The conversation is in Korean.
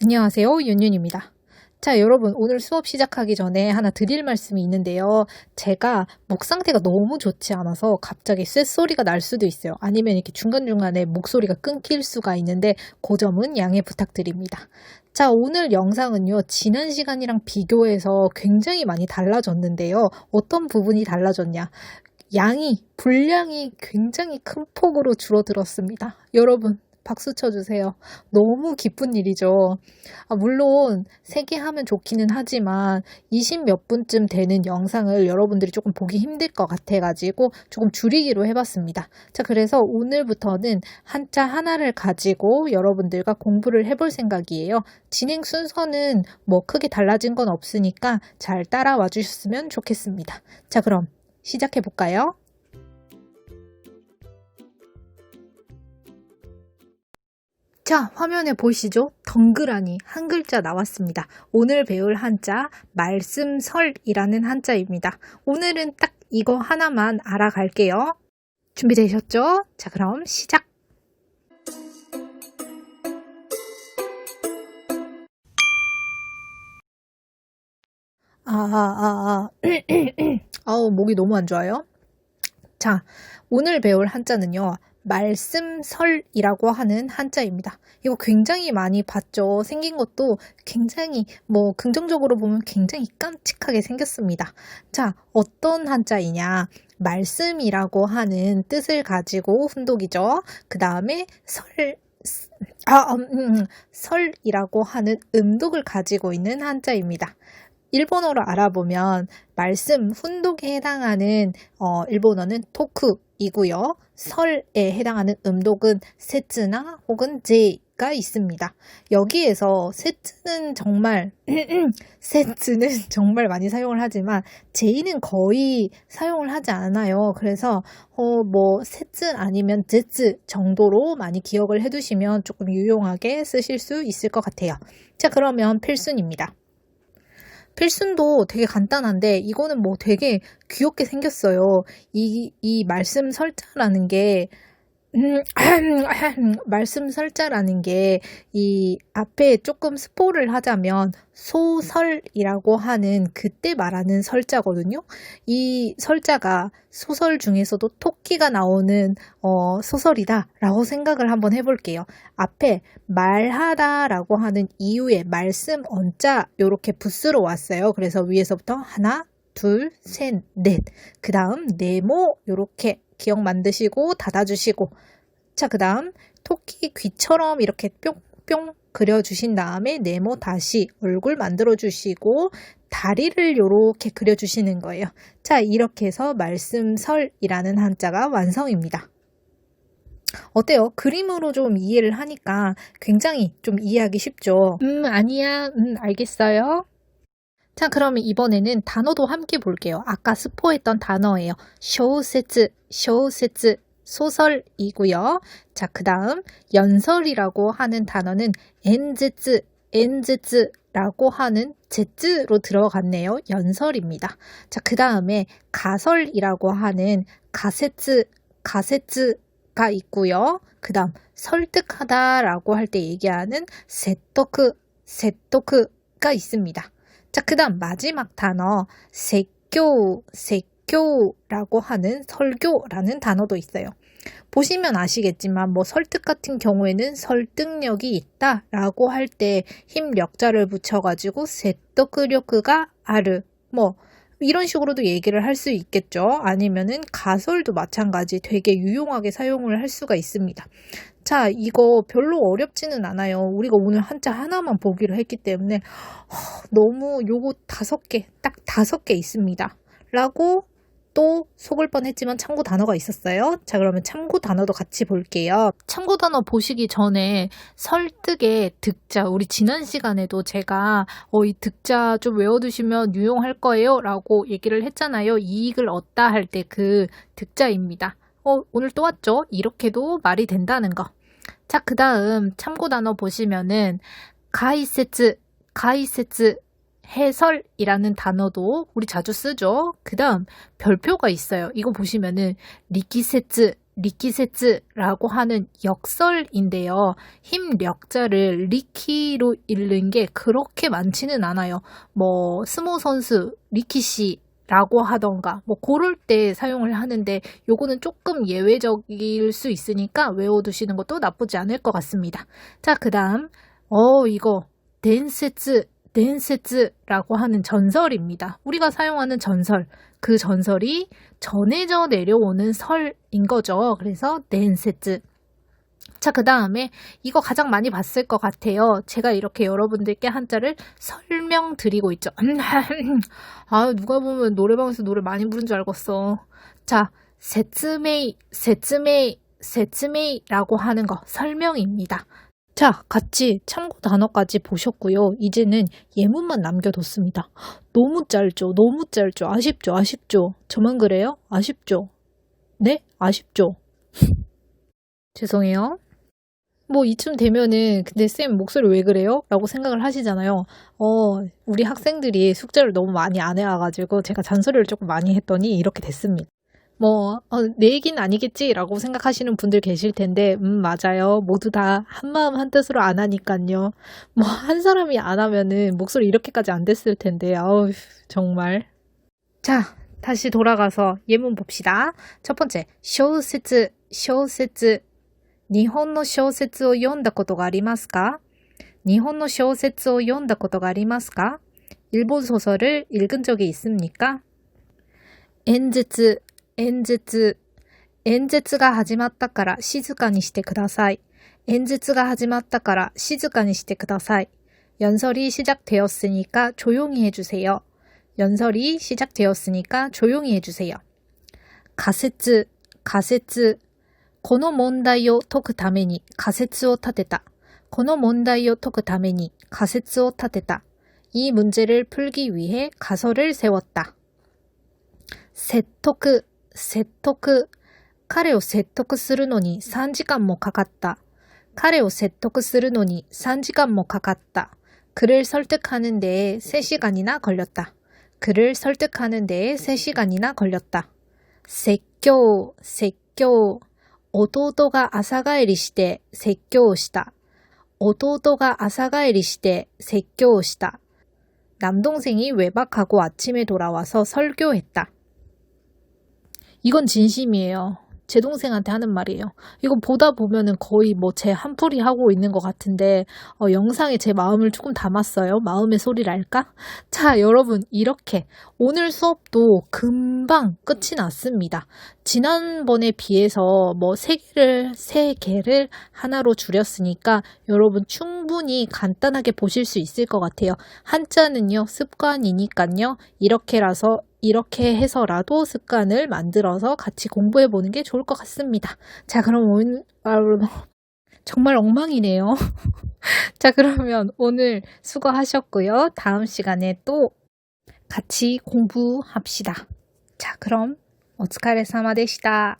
안녕하세요. 윤윤입니다. 자, 여러분, 오늘 수업 시작하기 전에 하나 드릴 말씀이 있는데요. 제가 목 상태가 너무 좋지 않아서 갑자기 쇳소리가 날 수도 있어요. 아니면 이렇게 중간중간에 목소리가 끊길 수가 있는데, 그 점은 양해 부탁드립니다. 자, 오늘 영상은요, 지난 시간이랑 비교해서 굉장히 많이 달라졌는데요. 어떤 부분이 달라졌냐? 양이, 분량이 굉장히 큰 폭으로 줄어들었습니다. 여러분, 박수 쳐주세요. 너무 기쁜 일이죠. 아, 물론, 세개 하면 좋기는 하지만, 20 몇 분쯤 되는 영상을 여러분들이 조금 보기 힘들 것 같아가지고, 조금 줄이기로 해봤습니다. 자, 그래서 오늘부터는 한자 하나를 가지고 여러분들과 공부를 해볼 생각이에요. 진행 순서는 뭐 크게 달라진 건 없으니까 잘 따라와 주셨으면 좋겠습니다. 자, 그럼 시작해 볼까요? 자, 화면에 보이시죠? 덩그라니 한 글자 나왔습니다. 오늘 배울 한자 말씀설이라는 한자입니다. 오늘은 딱 이거 하나만 알아갈게요. 준비되셨죠? 자, 그럼 시작! 아, 아, 아, 아. 아우, 목이 너무 안 좋아요. 자, 오늘 배울 한자는요. 말씀설이라고 하는 한자입니다. 이거 굉장히 많이 봤죠. 생긴 것도 굉장히 뭐 긍정적으로 보면 굉장히 깜찍하게 생겼습니다. 자, 어떤 한자이냐? 말씀이라고 하는 뜻을 가지고 훈독이죠. 그 다음에 설, 아, 음, 음, 설이라고 하는 음독을 가지고 있는 한자입니다. 일본어로 알아보면 말씀, 훈독에 해당하는 어, 일본어는 토크이고요. 설에 해당하는 음독은 세츠나 혹은 제가 있습니다. 여기에서 세츠는 정말 세츠는 정말 많이 사용을 하지만 제이는 거의 사용을 하지 않아요. 그래서 어, 뭐 세츠 아니면 제츠 정도로 많이 기억을 해두시면 조금 유용하게 쓰실 수 있을 것 같아요. 자 그러면 필순입니다. 필순도 되게 간단한데 이거는 뭐 되게 귀엽게 생겼어요. 이, 이 말씀 설자라는 게 음, 말씀 설자라는 게 이 앞에 조금 스포를 하자면 소설이라고 하는 그때 말하는 설자거든요. 이 설자가 소설 중에서도 토끼가 나오는 어, 소설이다라고 생각을 한번 해볼게요. 앞에 말하다라고 하는 이후에 말씀 언자 이렇게 부스로 왔어요. 그래서 위에서부터 하나, 둘, 셋, 넷. 그 다음 네모 이렇게 기억 만드시고 닫아주시고 자, 그 다음 토끼 귀처럼 이렇게 뿅뿅 그려주신 다음에 네모 다시 얼굴 만들어주시고 다리를 이렇게 그려주시는 거예요. 자, 이렇게 해서 말씀설이라는 한자가 완성입니다. 어때요? 그림으로 좀 이해를 하니까 굉장히 좀 이해하기 쉽죠? 음, 아니야. 음, 알겠어요. 자, 그러면 이번에는 단어도 함께 볼게요. 아까 스포했던 단어예요. 쇼세츠, 쇼세츠, 소설이고요. 자, 그 다음 연설이라고 하는 단어는 엔즈츠, 엔즈츠라고 하는 제츠로 들어갔네요. 연설입니다. 자, 그 다음에 가설이라고 하는 가세츠, 가세츠가 있고요. 그 다음 설득하다라고 할 때 얘기하는 세토크, 세토크가 있습니다. 자, 그 다음 마지막 단어 세교, 세교라고 하는 설교라는 단어도 있어요. 보시면 아시겠지만 뭐 설득 같은 경우에는 설득력이 있다 라고 할 때 힘력자를 붙여가지고 세떡크력크가 아르 뭐 이런 식으로도 얘기를 할 수 있겠죠. 아니면은 가설도 마찬가지 되게 유용하게 사용을 할 수가 있습니다. 자, 이거 별로 어렵지는 않아요. 우리가 오늘 한자 하나만 보기로 했기 때문에 허, 너무 요거 다섯 개, 딱 다섯 개 있습니다. 라고 또 속을 뻔했지만 참고 단어가 있었어요. 자, 그러면 참고 단어도 같이 볼게요. 참고 단어 보시기 전에 설득의 득자, 우리 지난 시간에도 제가 어, 이 득자 좀 외워두시면 유용할 거예요. 라고 얘기를 했잖아요. 이익을 얻다 할 때 그 득자입니다. 어, 오늘 또 왔죠? 이렇게도 말이 된다는 거. 자, 그 다음 참고 단어 보시면은 가이세츠, 가이세츠 해설이라는 단어도 우리 자주 쓰죠. 그 다음 별표가 있어요. 이거 보시면은 리키세츠, 리키세츠라고 하는 역설인데요. 힘력자를 리키로 읽는 게 그렇게 많지는 않아요. 뭐 스모 선수 리키시 라고 하던가 뭐 고를 때 사용을 하는데 요거는 조금 예외적일 수 있으니까 외워두시는 것도 나쁘지 않을 것 같습니다. 자, 그 다음 어 이거 덴세츠 덴세츠라고 하는 전설입니다. 우리가 사용하는 전설 그 전설이 전해져 내려오는 설인 거죠. 그래서 덴세츠 자, 그 다음에 이거 가장 많이 봤을 것 같아요. 제가 이렇게 여러분들께 한자를 설명드리고 있죠. 아, 누가 보면 노래방에서 노래 많이 부른 줄 알겠어. 자, 세츠메이, 세츠메이, 세츠메이라고 하는 거 설명입니다. 자, 같이 참고 단어까지 보셨고요. 이제는 예문만 남겨뒀습니다. 너무 짧죠? 너무 짧죠? 아쉽죠? 아쉽죠? 저만 그래요? 아쉽죠? 네? 아쉽죠? 죄송해요. 뭐 이쯤 되면은 근데 쌤 목소리 왜 그래요? 라고 생각을 하시잖아요. 어, 우리 학생들이 숙제를 너무 많이 안 해와가지고 제가 잔소리를 조금 많이 했더니 이렇게 됐습니다. 뭐, 어, 내 얘기는 아니겠지? 라고 생각하시는 분들 계실 텐데, 음, 맞아요. 모두 다 한마음 한뜻으로 안 하니깐요. 뭐, 한 사람이 안 하면은 목소리 이렇게까지 안 됐을 텐데, 아우, 정말. 자, 다시 돌아가서 예문 봅시다. 첫 번째, 쇼세츠, 쇼세츠. 日本の小説を読んだことがありますか日本の小説を読んだことがありますか일본소설을읽은적이있습니까演説、 演説。演説が始まったから静かにしてください。演説が始まったから静かにしてください。연설이시작되었으니까조용히해주세요。 연설이시작되었으니까조용히해주세요。 仮説、仮説。この問題を解くために仮説を立てた。この問題を解くために仮説を立てた。이 문제를 풀기 위해 가설을 세웠다. 説得、 説得。彼を説得するのに3時間もかかった。彼を説得するのに3時間もかかった。 그를 설득하는 데에 3시간이나 걸렸다. 그를 설득하는 데에 3시간이나 걸렸다. 説教、説教。弟が朝帰りして説教をした。弟が朝帰りして説教をした。 남동생이 외박하고 아침에 돌아와서 설교했다. 이건 진심이에요. 제 동생한테 하는 말이에요. 이거 보다 보면은 거의 뭐 제 한풀이 하고 있는 것 같은데 어, 영상에 제 마음을 조금 담았어요. 마음의 소리랄까? 자, 여러분 이렇게 오늘 수업도 금방 끝이 났습니다. 지난번에 비해서 뭐 세 개를 세 개를 하나로 줄였으니까 여러분 충분히 간단하게 보실 수 있을 것 같아요. 한자는요 습관이니까요 이렇게라서 이렇게 해서라도 습관을 만들어서 같이 공부해 보는 게 좋을 것 같습니다. 자, 그럼 오늘 아, 정말 엉망이네요. 자, 그러면 오늘 수고하셨고요. 다음 시간에 또 같이 공부합시다. 자, 그럼 お疲れ様でした。